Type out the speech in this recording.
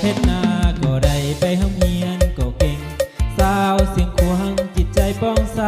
เฮ็ดนาก็ได้ไปห้องเฮียนก็เก่ง สาวเสียงควงจิตใจป้องใส